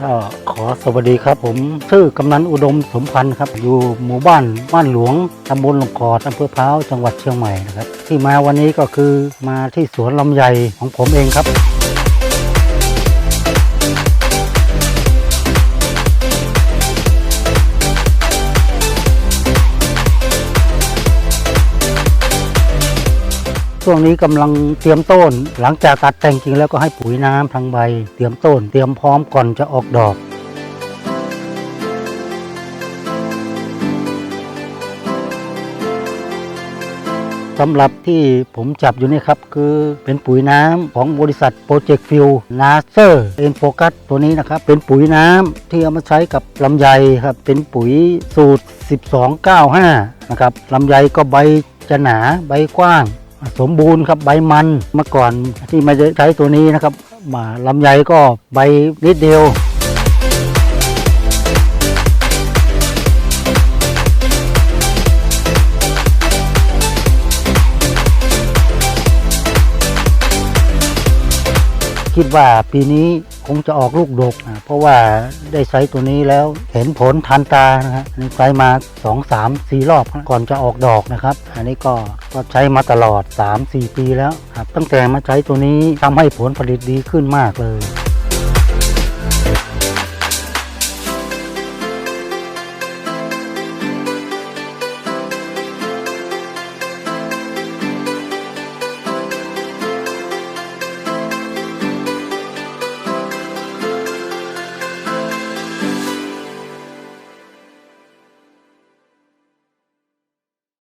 ก็ขอสวัสดีครับ ผมชื่อกำนันอุดมสมพันธ์ครับ อยู่หมู่บ้านบ้านหลวงตำบลหลงคอดอำเภอพร้าวจังหวัดเชียงใหม่นะครับ ที่มาวันนี้ก็คือมาที่สวนลำไยของผมเองครับ ช่วงนี้กำลังเตรียมต้น หลังจากตัดแต่งจริงแล้วก็ให้ปุ๋ยน้ำทางใบ เตรียมต้น เตรียมพร้อมก่อนจะออกดอก สำหรับที่ผมจับอยู่นี่ครับ คือเป็นปุ๋ยน้ำของบริษัทโปรเจกต์ฟิลนาเซอร์เอ็นโฟกัสตัวนี้นะครับ เป็นปุ๋ยน้ำที่เอามาใช้กับลำไยครับ เป็นปุ๋ยสูตร 1295 นะครับลำไยก็ใบจะหนาใบกว้าง สมบูรณ์ครับใบมันเมื่อก่อนที่ไม่ได้ใช้ตัวนี้นะครับมาลำไยก็ใบนิดเดียวคิดว่าปีนี้ คงจะออกลูกดกนะเพราะว่าได้ใช้ตัวนี้แล้วเห็นผลทันตานะฮะอันนี้ใช้มา 2 3 4 รอบก่อนจะออกดอกนะครับ อันนี้ก็ก็ใช้มาตลอด 3 4 ปีแล้วครับตั้งแต่มาใช้ตัวนี้ทำให้ผลผลิตดีขึ้นมากเลย